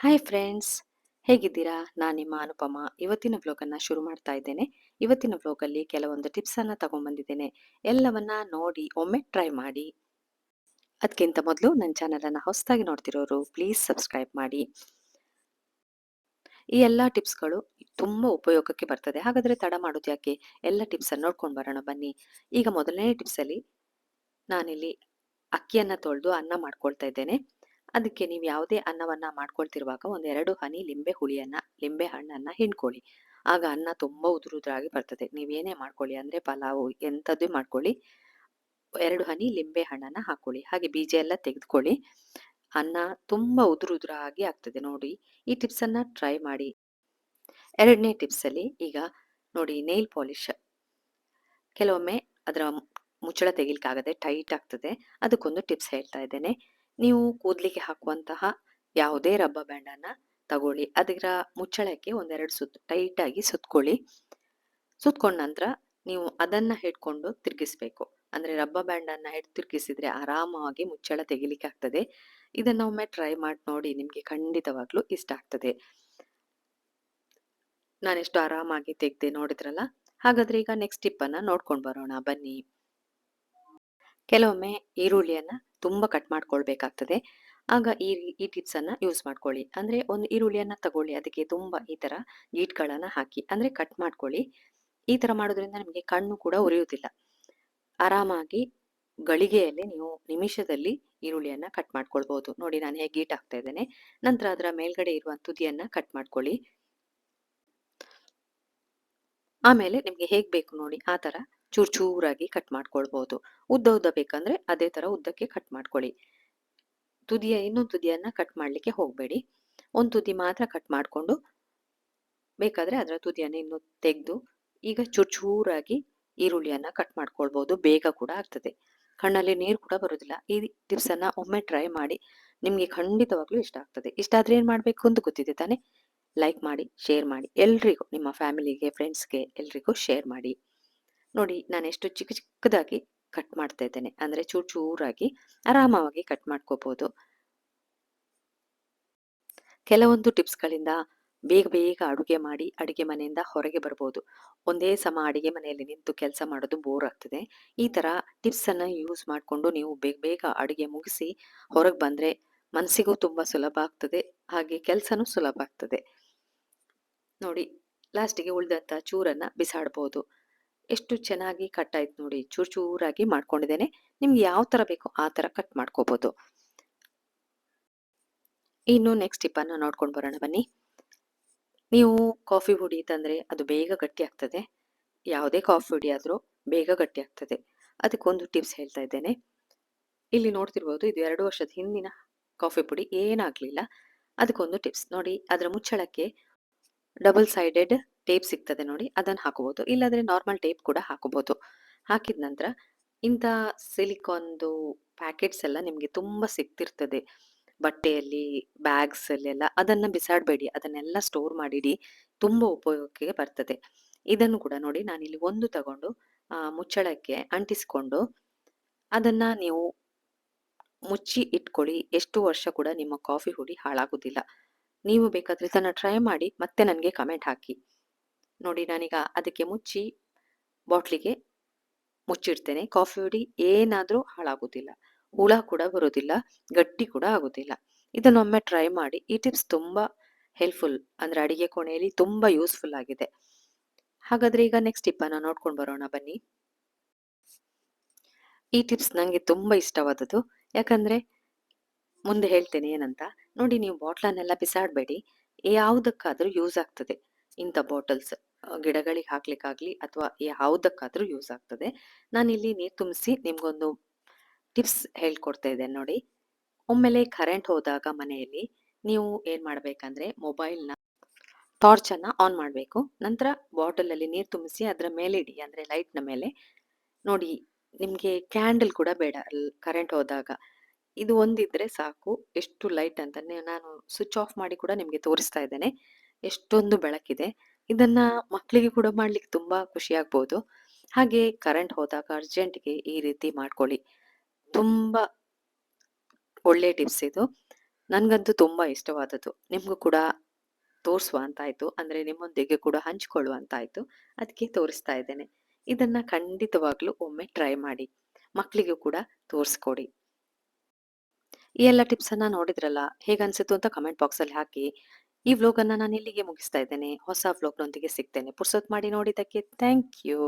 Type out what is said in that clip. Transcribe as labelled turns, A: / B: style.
A: Hi friends ಹೇಗಿದ್ದೀರಾ? ನಾನು ನಿಮ್ಮ ಅನುಪಮ. ಇವತ್ತಿನ ವ್ಲಾಗನ್ನು ಶುರು ಮಾಡ್ತಾ ಇದ್ದೇನೆ. ಇವತ್ತಿನ ವ್ಲಾಗಲ್ಲಿ ಕೆಲವೊಂದು ಟಿಪ್ಸನ್ನು ತಗೊಂಡ್ಬಂದಿದ್ದೇನೆ. ಎಲ್ಲವನ್ನ ನೋಡಿ, ಒಮ್ಮೆ ಟ್ರೈ ಮಾಡಿ. ಅದಕ್ಕಿಂತ ಮೊದಲು ನನ್ನ ಚಾನಲನ್ನು ಹೊಸದಾಗಿ ನೋಡ್ತಿರೋರು ಪ್ಲೀಸ್ ಸಬ್ಸ್ಕ್ರೈಬ್ ಮಾಡಿ. ಈ ಎಲ್ಲ ಟಿಪ್ಸ್ಗಳು ತುಂಬ ಉಪಯೋಗಕ್ಕೆ ಬರ್ತದೆ. ಹಾಗಾದರೆ ತಡ ಮಾಡೋದು ಯಾಕೆ? ಎಲ್ಲ ಟಿಪ್ಸನ್ನು ನೋಡ್ಕೊಂಡು ಬರೋಣ, ಬನ್ನಿ. ಈಗ ಮೊದಲನೇ ಟಿಪ್ಸಲ್ಲಿ ನಾನಿಲ್ಲಿ ಅಕ್ಕಿಯನ್ನು ತೊಳೆದು ಅನ್ನ ಮಾಡ್ಕೊಳ್ತಾ ಇದ್ದೇನೆ. ಅದಕ್ಕೆ ನೀವು ಯಾವುದೇ ಅನ್ನವನ್ನ ಮಾಡ್ಕೊಳ್ತಿರುವಾಗ ಒಂದೆರಡು ಹನಿ ಲಿಂಬೆ ಹುಳಿಯನ್ನ, ಲಿಂಬೆ ಹಣ್ಣನ್ನ ಹಿಂಡ್ಕೊಳ್ಳಿ. ಆಗ ಅನ್ನ ತುಂಬಾ ಉದುರುದ್ರಾಗಿ ಬರ್ತದೆ. ನೀವೇನೇ ಮಾಡ್ಕೊಳ್ಳಿ ಅಂದ್ರೆ ಪಲಾವು ಎಂಥದ್ದು ಮಾಡ್ಕೊಳ್ಳಿ. ಎರಡು ಹನಿ ಲಿಂಬೆ ಹಣ್ಣನ್ನ ಹಾಕೊಳ್ಳಿ. ಹಾಗೆ ಬೀಜ ಎಲ್ಲ ತೆಗೆದುಕೊಳ್ಳಿ. ಅನ್ನ ತುಂಬಾ ಉದುರು ಉದುರಾಗಿ ಆಗ್ತದೆ. ನೋಡಿ, ಈ ಟಿಪ್ಸನ್ನು ಟ್ರೈ ಮಾಡಿ. ಎರಡನೇ ಟಿಪ್ಸ್ ಅಲ್ಲಿ ಈಗ ನೋಡಿ ನೇಲ್ ಪಾಲಿಶ್ ಕೆಲವೊಮ್ಮೆ ಅದರ ಮುಚ್ಚಳ ತೆಗಿಲಿಕ್ಕಾಗದೆ ಟೈಟ್ ಆಗ್ತದೆ. ಅದಕ್ಕೊಂದು ಟಿಪ್ಸ್ ಹೇಳ್ತಾ ಇದ್ದೇನೆ. ನೀವು ಕೂದಲಿಗೆ ಹಾಕುವಂತಹ ಯಾವುದೇ ರಬ್ಬರ್ ಬ್ಯಾಂಡನ್ನ ತಗೊಳ್ಳಿ. ಅದರ ಮುಚ್ಚಳಕ್ಕೆ ಒಂದೆರಡು ಸುತ್ತು ಟೈಟ್ ಆಗಿ ಸುತ್ಕೊಳ್ಳಿ. ಸುತ್ಕೊಂಡ ನಂತರ ನೀವು ಅದನ್ನ ಹಿಡ್ಕೊಂಡು ತಿರುಗಿಸ್ಬೇಕು. ಅಂದ್ರೆ ರಬ್ಬರ್ ಬ್ಯಾಂಡ್ ಅನ್ನ ಹಿಡ್ ತಿರುಗಿಸಿದ್ರೆ ಆರಾಮವಾಗಿ ಮುಚ್ಚಳ ತೆಗಿಲಿಕ್ಕೆ ಆಗ್ತದೆ. ಇದನ್ನ ಒಮ್ಮೆ ಟ್ರೈ ಮಾಡಿ ನೋಡಿ ನಿಮ್ಗೆ ಖಂಡಿತವಾಗ್ಲೂ ಇಷ್ಟ ಆಗ್ತದೆ. ನಾನೆಷ್ಟು ಆರಾಮಾಗಿ ತೆಗ್ದೆ ನೋಡಿದ್ರಲ್ಲ? ಹಾಗಾದ್ರೆ ಈಗ ನೆಕ್ಸ್ಟ್ ಟಿಪ್ ಅನ್ನ ನೋಡ್ಕೊಂಡು ಬರೋಣ. ಬನ್ನಿ. ಕೆಲವೊಮ್ಮೆ ಈರುಳ್ಳಿಯನ್ನ ತುಂಬಾ ಕಟ್ ಮಾಡ್ಕೊಳ್ಬೇಕಾಗ್ತದೆ. ಆಗ ಈ ಈ ಟಿಪ್ಸ್ ಅನ್ನ ಯೂಸ್ ಮಾಡ್ಕೊಳ್ಳಿ. ಅಂದ್ರೆ ಒಂದು ಈರುಳ್ಳಿಯನ್ನ ತಗೊಳ್ಳಿ. ಅದಕ್ಕೆ ತುಂಬಾ ಈ ತರ ಗೀಟ್ಗಳನ್ನು ಹಾಕಿ. ಅಂದ್ರೆ ಕಟ್ ಮಾಡ್ಕೊಳ್ಳಿ. ಈ ತರ ಮಾಡೋದ್ರಿಂದ ನಿಮಗೆ ಕಣ್ಣು ಕೂಡ ಉರಿಯುವುದಿಲ್ಲ. ಆರಾಮಾಗಿ ಗಳಿಗೆಯಲ್ಲಿ ನೀವು ನಿಮಿಷದಲ್ಲಿ ಈರುಳ್ಳಿಯನ್ನು ಕಟ್ ಮಾಡ್ಕೊಳ್ಬಹುದು ನೋಡಿ, ನಾನು ಹೇಗೆ ಗೀಟ್ ಹಾಕ್ತಾ ಇದ್ದೇನೆ. ನಂತರ ಅದರ ಮೇಲ್ಗಡೆ ಇರುವ ತುದಿಯನ್ನ ಕಟ್ ಮಾಡ್ಕೊಳ್ಳಿ. ಆಮೇಲೆ ನಿಮ್ಗೆ ಹೇಗ್ ಬೇಕು ನೋಡಿ, ಆ ತರ ಚೂರ್ ಚೂರಾಗಿ ಕಟ್ ಮಾಡ್ಕೊಳ್ಬಹುದು ಉದ್ದ ಉದ್ದ ಬೇಕಂದ್ರೆ ಅದೇ ತರ ಉದ್ದಕ್ಕೆ ಕಟ್ ಮಾಡ್ಕೊಳ್ಳಿ. ತುದಿಯ, ಇನ್ನೊಂದು ತುದಿಯನ್ನ ಕಟ್ ಮಾಡ್ಲಿಕ್ಕೆ ಹೋಗಬೇಡಿ. ಒಂದು ತುದಿ ಮಾತ್ರ ಕಟ್ ಮಾಡ್ಕೊಂಡು ಬೇಕಾದ್ರೆ ಅದರ ತುದಿಯನ್ನು ಇನ್ನು ತೆಗೆದು ಈಗ ಚೂರ್ ಚೂರಾಗಿ ಈರುಳ್ಳಿಯನ್ನ ಕಟ್ ಮಾಡ್ಕೊಳ್ಬಹುದು ಬೇಗ ಕೂಡ ಆಗ್ತದೆ. ಕಣ್ಣಲ್ಲಿ ನೀರು ಕೂಡ ಬರೋದಿಲ್ಲ. ಈ ಟಿಪ್ಸ್ ಅನ್ನ ಒಮ್ಮೆ ಟ್ರೈ ಮಾಡಿ ನಿಮಗೆ ಖಂಡಿತವಾಗ್ಲೂ ಇಷ್ಟ ಆಗ್ತದೆ. ಇಷ್ಟ ಆದ್ರೆ ಏನ್ ಮಾಡ್ಬೇಕು ಅಂತ ಗೊತ್ತಿದೆ ತಾನೆ? ಲೈಕ್ ಮಾಡಿ ಶೇರ್ ಮಾಡಿ. ಎಲ್ರಿಗೂ, ನಿಮ್ಮ ಫ್ಯಾಮಿಲಿಗೆ ಫ್ರೆಂಡ್ಸ್ಗೆ ಎಲ್ರಿಗೂ ಶೇರ್ ಮಾಡಿ. ನೋಡಿ, ನಾನು ಎಷ್ಟು ಚಿಕ್ಕ ಚಿಕ್ಕದಾಗಿ ಕಟ್ ಮಾಡ್ತಾ ಇದ್ದೇನೆ. ಅಂದ್ರೆ ಚೂರು ಚೂರಾಗಿ ಆರಾಮವಾಗಿ ಕಟ್ ಮಾಡ್ಕೋಬಹುದು ಕೆಲವೊಂದು ಟಿಪ್ಸ್ಗಳಿಂದ ಬೇಗ ಬೇಗ ಅಡುಗೆ ಮಾಡಿ ಅಡುಗೆ ಮನೆಯಿಂದ ಹೊರಗೆ ಬರ್ಬೋದು. ಒಂದೇ ಸಮ ಅಡುಗೆ ಮನೆಯಲ್ಲಿ ನಿಂತು ಕೆಲಸ ಮಾಡೋದು ಬೋರ್ ಆಗ್ತದೆ. ಈ ತರ ಟಿಪ್ಸ್ ಅನ್ನ ಯೂಸ್ ಮಾಡಿಕೊಂಡು ನೀವು ಬೇಗ ಬೇಗ ಅಡುಗೆ ಮುಗಿಸಿ ಹೊರಗೆ ಬಂದ್ರೆ ಮನಸ್ಸಿಗೂ ತುಂಬಾ ಸುಲಭ ಆಗ್ತದೆ. ಹಾಗೆ ಕೆಲಸನೂ ಸುಲಭ ಆಗ್ತದೆ. ನೋಡಿ ಲಾಸ್ಟಿಗೆ ಉಳಿದಂಥ ಚೂರನ್ನ ಬಿಸಾಡ್ಬೋದು. ಎಷ್ಟು ಚೆನ್ನಾಗಿ ಕಟ್ ಆಯ್ತು ನೋಡಿ, ಚೂರು ಚೂರಾಗಿ ಮಾಡ್ಕೊಂಡಿದ್ದೇನೆ. ನಿಮ್ಗೆ ಯಾವ ತರ ಬೇಕೋ ಆ ತರ ಕಟ್ ಮಾಡ್ಕೋಬಹುದು ಇನ್ನು ನೆಕ್ಸ್ಟ್ ಟಿಪ್ಪನ್ನು ನೋಡ್ಕೊಂಡು ಬರೋಣ ಬನ್ನಿ. ನೀವು ಕಾಫಿ ಹುಡಿ ತಂದ್ರೆ ಅದು ಬೇಗ ಗಟ್ಟಿ ಆಗ್ತದೆ. ಯಾವುದೇ ಕಾಫಿ ಹುಡಿ ಆದರೂ ಬೇಗ ಗಟ್ಟಿ ಆಗ್ತದೆ. ಅದಕ್ಕೊಂದು ಟಿಪ್ಸ್ ಹೇಳ್ತಾ ಇದ್ದೇನೆ. ಇಲ್ಲಿ ನೋಡ್ತಿರ್ಬೋದು ಇದು ಎರಡು ವರ್ಷದ ಹಿಂದಿನ ಕಾಫಿ ಪುಡಿ ಏನಾಗಲಿಲ್ಲ ಅದಕ್ಕೊಂದು ಟಿಪ್ಸ್ ನೋಡಿ, ಅದರ ಮುಚ್ಚಳಕ್ಕೆ ಡಬಲ್ ಸೈಡೆಡ್ ಟೇಪ್ ಸಿಗ್ತದೆ ನೋಡಿ, ಅದನ್ನು ಹಾಕೋಬಹುದು ಇಲ್ಲಾಂದ್ರೆ ನಾರ್ಮಲ್ ಟೇಪ್ ಕೂಡ ಹಾಕೋಬಹುದು ಹಾಕಿದ ನಂತರ ಇಂಥ ಸಿಲಿಕಾನ್ದು ಪ್ಯಾಕೆಟ್ಸ್ ಎಲ್ಲ ನಿಮಗೆ ತುಂಬ ಸಿಗ್ತಿರ್ತದೆ. ಬಟ್ಟೆಯಲ್ಲಿ ಬ್ಯಾಗ್ಸ್ ಅಲ್ಲೆಲ್ಲ ಅದನ್ನ ಬಿಸಾಡಬೇಡಿ, ಅದನ್ನೆಲ್ಲ ಸ್ಟೋರ್ ಮಾಡಿಡಿ, ತುಂಬಾ ಉಪಯೋಗಕ್ಕೆ ಬರ್ತದೆ. ಇದನ್ನು ಕೂಡ ನೋಡಿ ನಾನಿಲ್ಲಿ ಒಂದು ತಗೊಂಡು ಮುಚ್ಚಳಕ್ಕೆ ಅಂಟಿಸ್ಕೊಂಡು ಅದನ್ನ ನೀವು ಮುಚ್ಚಿ ಇಟ್ಕೊಳ್ಳಿ. ಎಷ್ಟು ವರ್ಷ ಕೂಡ ನಿಮ್ಮ ಕಾಫಿ ಹುಡಿ ಹಾಳಾಗೋದಿಲ್ಲ. ನೀವು ಬೇಕಾದ್ರೆ ಇದನ್ನು ಟ್ರೈ ಮಾಡಿ ಮತ್ತೆ ನನಗೆ ಕಮೆಂಟ್ ಹಾಕಿ. ನೋಡಿ ನಾನೀಗ ಅದಕ್ಕೆ ಮುಚ್ಚಿ ಬಾಟ್ಲಿಗೆ ಮುಚ್ಚಿಡ್ತೇನೆ. ಕಾಫಿ ಹುಡಿ ಏನಾದರೂ ಹಾಳಾಗೋದಿಲ್ಲ. ಹುಳ ಕೂಡ ಬರೋದಿಲ್ಲ, ಗಟ್ಟಿ ಕೂಡ ಆಗೋದಿಲ್ಲ. ಇದನ್ನೊಮ್ಮೆ ಟ್ರೈ ಮಾಡಿ. ಈ ಟಿಪ್ಸ್ ತುಂಬ ಹೆಲ್ಪ್ಫುಲ್ ಅಂದರೆ ಅಡಿಗೆ ಕೋಣೆಯಲ್ಲಿ ತುಂಬ ಯೂಸ್ಫುಲ್ ಆಗಿದೆ. ಹಾಗಾದರೆ ಈಗ ನೆಕ್ಸ್ಟ್ ಟಿಪ್ಪನ್ನು ನೋಡ್ಕೊಂಡು ಬರೋಣ ಬನ್ನಿ. ಈ ಟಿಪ್ಸ್ ನನಗೆ ತುಂಬ ಇಷ್ಟವಾದದ್ದು. ಯಾಕಂದರೆ ಮುಂದೆ ಹೇಳ್ತೇನೆ ಏನಂತ. ನೋಡಿ ನೀವು ಬಾಟ್ಲನ್ನೆಲ್ಲ ಬಿಸಾಡಬೇಡಿ. ಯಾವುದಕ್ಕಾದರೂ ಯೂಸ್ ಆಗ್ತದೆ ಇಂಥ ಬಾಟಲ್ಸ್. ಗಿಡಗಳಿಗೆ ಹಾಕ್ಲಿಕ್ಕಾಗ್ಲಿ ಅಥವಾ ಯಾವುದಕ್ಕಾದ್ರೂ ಯೂಸ್ ಆಗ್ತದೆ. ನಾನಿಲ್ಲಿ ನೀರು ತುಂಬಿಸಿ ನಿಮ್ಗೊಂದು ಟಿಪ್ಸ್ ಹೇಳ್ಕೊಡ್ತಾ ಇದ್ದೇನೆ ನೋಡಿ. ಒಮ್ಮೆಲೆ ಕರೆಂಟ್ ಹೋದಾಗ ಮನೆಯಲ್ಲಿ ನೀವು ಏನ್ ಮಾಡ್ಬೇಕಂದ್ರೆ ಮೊಬೈಲ್ನ ಟಾರ್ಚ್ ಅನ್ನ ಆನ್ ಮಾಡಬೇಕು. ನಂತರ ಬಾಟಲ್ ಅಲ್ಲಿ ನೀರು ತುಂಬಿಸಿ ಅದರ ಮೇಲೆ ಇಡಿ. ಅಂದ್ರೆ ಲೈಟ್ನ ಮೇಲೆ. ನೋಡಿ, ನಿಮ್ಗೆ ಕ್ಯಾಂಡಲ್ ಕೂಡ ಬೇಡ. ಕರೆಂಟ್ ಹೋದಾಗ. ಇದು ಒಂದಿದ್ರೆ ಸಾಕು. ಎಷ್ಟು ಲೈಟ್ ಅಂತ ನಾನು ಸ್ವಿಚ್ ಆಫ್ ಮಾಡಿ ಕೂಡ ನಿಮ್ಗೆ ತೋರಿಸ್ತಾ ಇದ್ದೇನೆ. ಎಷ್ಟೊಂದು ಬೆಳಕಿದೆ. ಇದನ್ನ ಮಕ್ಕಳಿಗೆ ಕೂಡ ಮಾಡ್ಲಿಕ್ಕೆ ತುಂಬಾ ಖುಷಿ ಆಗ್ಬೋದು. ಹಾಗೆ ಕರೆಂಟ್ ಹೋದಾಗ ಅರ್ಜೆಂಟ್ಗೆ ಈ ರೀತಿ ಮಾಡ್ಕೊಳ್ಳಿ. ತುಂಬಾ ಒಳ್ಳೆ ಟಿಪ್ಸ್ ಇದು. ನನಗಂತೂ ತುಂಬಾ ಇಷ್ಟವಾದದ್ದು. ನಿಮ್ಗೂ ಕೂಡ ತೋರಿಸುವ ಆಯ್ತು ಅಂದ್ರೆ ನಿಮ್ಮೊಂದಿಗೆ ಕೂಡ ಹಂಚಿಕೊಳ್ಳುವಂತಾಯಿತು ಅದಕ್ಕೆ ತೋರಿಸ್ತಾ ಇದ್ದೇನೆ. ಇದನ್ನ ಖಂಡಿತವಾಗ್ಲೂ ಒಮ್ಮೆ ಟ್ರೈ ಮಾಡಿ. ಮಕ್ಕಳಿಗೂ ಕೂಡ ತೋರಿಸ್ಕೊಡಿ. ಈ ಎಲ್ಲ ಟಿಪ್ಸನ್ನು ನೋಡಿದ್ರಲ್ಲ ಹೇಗನ್ಸಿತ್ತು ಅಂತ ಕಮೆಂಟ್ ಬಾಕ್ಸಲ್ಲಿ ಹಾಕಿ. ಈ ವ್ಲಾಗನ್ನು ನಾನು ಇಲ್ಲಿಗೆ ಮುಗಿಸ್ತಾ ಇದ್ದೇನೆ. ಹೊಸ ವ್ಲಾಗ್ನೊಂದಿಗೆ ಸಿಗ್ತೇನೆ. ಪುರ್ಸೊತ್ ಮಾಡಿ ನೋಡಿದ್ದಕ್ಕೆ ಥ್ಯಾಂಕ್ ಯು.